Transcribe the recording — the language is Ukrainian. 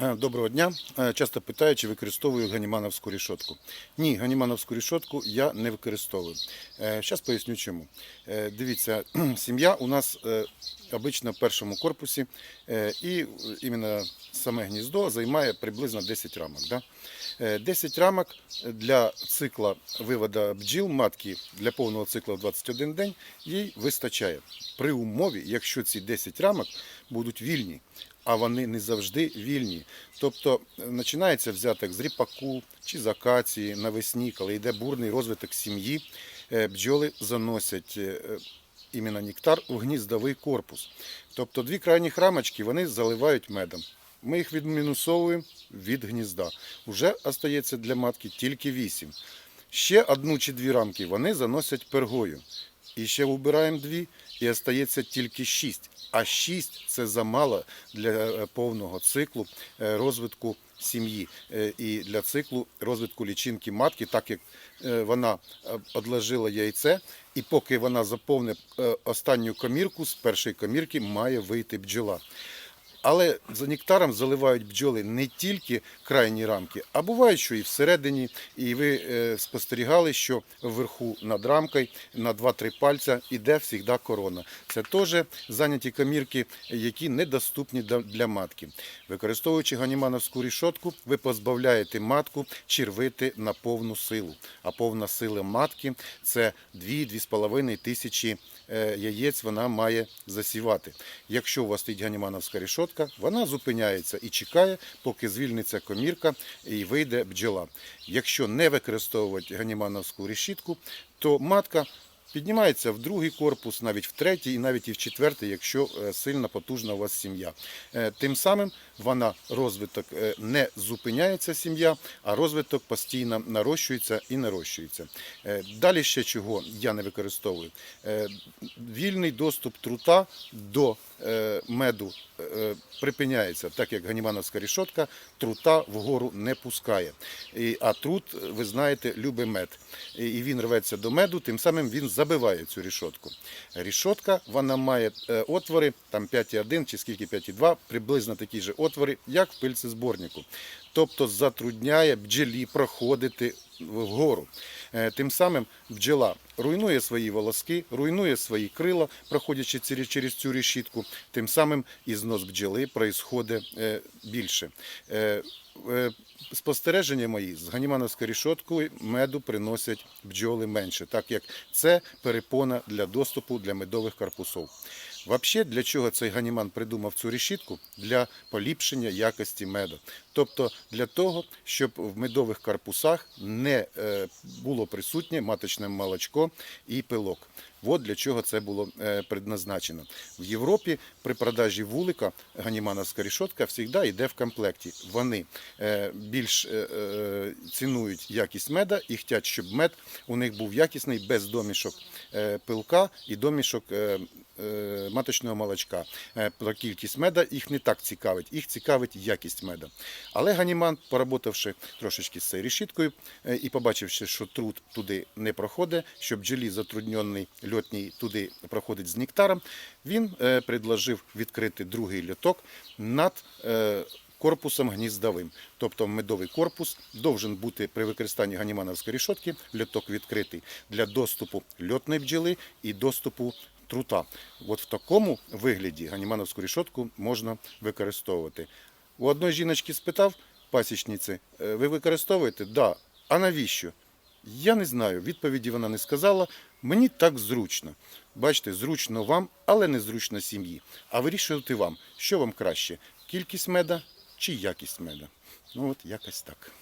Е, Доброго дня. Е, Часто питають, чи використовую ганімановську рішотку. Ні, ганімановську рішотку я не використовую. Зараз поясню чому. Е, Дивіться, сім'я у нас е, обично в першому корпусі, е, і е, іменно саме гніздо займає приблизно 10 рамок. Да? Е, 10 рамок для цикла виводу бджіл матки для повного цикла в 21 день їй вистачає. При умові, якщо ці 10 рамок будуть вільні а вони не завжди вільні. Тобто е, починається взяток з ріпаку чи з акації навесні, коли йде бурний розвиток сім'ї, е, бджоли заносять е, іменно нектар у гніздовий корпус. Тобто дві крайніх рамочки вони заливають медом. Ми їх відмінусовуємо від гнізда. Уже остається для матки тільки 8. Ще одну чи дві рамки вони заносять пергою. І ще вибираємо дві, і остається тільки 6. А 6 це замало для е, повного циклу е, розвитку сім'ї е, і для циклу розвитку лічинки матки, так як вона одложила яйце, і поки вона заповнить е, останню комірку, з першої комірки має вийти бджола. Але за нектаром заливають бджоли не тільки крайні рамки, а буває, що і всередині. І ви е, спостерігали, що вверху над рамкою на 2-3 пальця іде завжди корона. Це теж зайняті комірки, які недоступні для- для матки. Використовуючи ганімановську рішотку, ви позбавляєте матку червити на повну силу. А повна сила матки це 2-2,5 тисячі е, яєць вона має засівати. Якщо у вас стоїть ганімановська рішотка, вона зупиняється і чекає, поки звільниться комірка і вийде бджола. Якщо не використовувати ганімановську решітку, то матка піднімається в другий корпус, навіть в третій і навіть і в четвертий, якщо е, сильна потужна у вас сім'я. Е, Тим самим вона розвиток е, не зупиняється сім'я, а розвиток постійно нарощується і нарощується. Далі ще чого я не використовую. Вільний доступ трута до меду припиняється, так як ганімановська рішотка трута вгору не пускає. А трут, ви знаєте, любить мед. І він рветься до меду, тим самим він забиває цю рішотку. Рішотка вона має е, отвори, там 5,1 чи скільки 5,2, приблизно такі ж отвори, як в пильцезборнику. Тобто затрудняє бджолі проходити вгору. Е, Тим самим бджола руйнує свої волоски, руйнує свої крила, проходячи через цю решітку. Тим самим і знос бджоли проїсходить е, більше. Е, Спостереження мої з ганімановською рішоткою меду приносять бджоли менше, так як це перепона для доступу для медових корпусів. Взагалі, для чого цей ганіман придумав цю решітку? Для поліпшення якості меду. Тобто для того, щоб в медових корпусах не е, було присутнє маточне молочко і пилок. От для чого це було е, предназначено. В Європі при продажі вулика ганімановська рішотка завжди йде в комплекті. Вони е, більш цінують якість меда і хочуть, щоб мед у них був якісний без домішок пилка і домішок маточного молочка. Е, Про кількість меда їх не так цікавить, їх цікавить якість меда. Але Ганіман, поработавши трошечки з цією решіткою е, і побачивши, що труд туди не проходить, що бджолі затруднений льотній туди проходить з нектаром, він е, предложив відкрити другий льоток над е, корпусом гніздовим. Тобто медовий корпус должен бути при використанні ганімановської рішотки, льоток відкритий для доступу льотної бджоли і доступу трута. От в такому вигляді ганімановську рішотку можна використовувати. У одної жіночки спитав пасічниці, «Е, ви використовуєте? Да. А навіщо? Я не знаю. Відповіді вона не сказала. Мені так зручно. Бачите, зручно вам, але не зручно сім'ї. А вирішувати вам, що вам краще: кількість меда чи якість меда. Ну от якось так.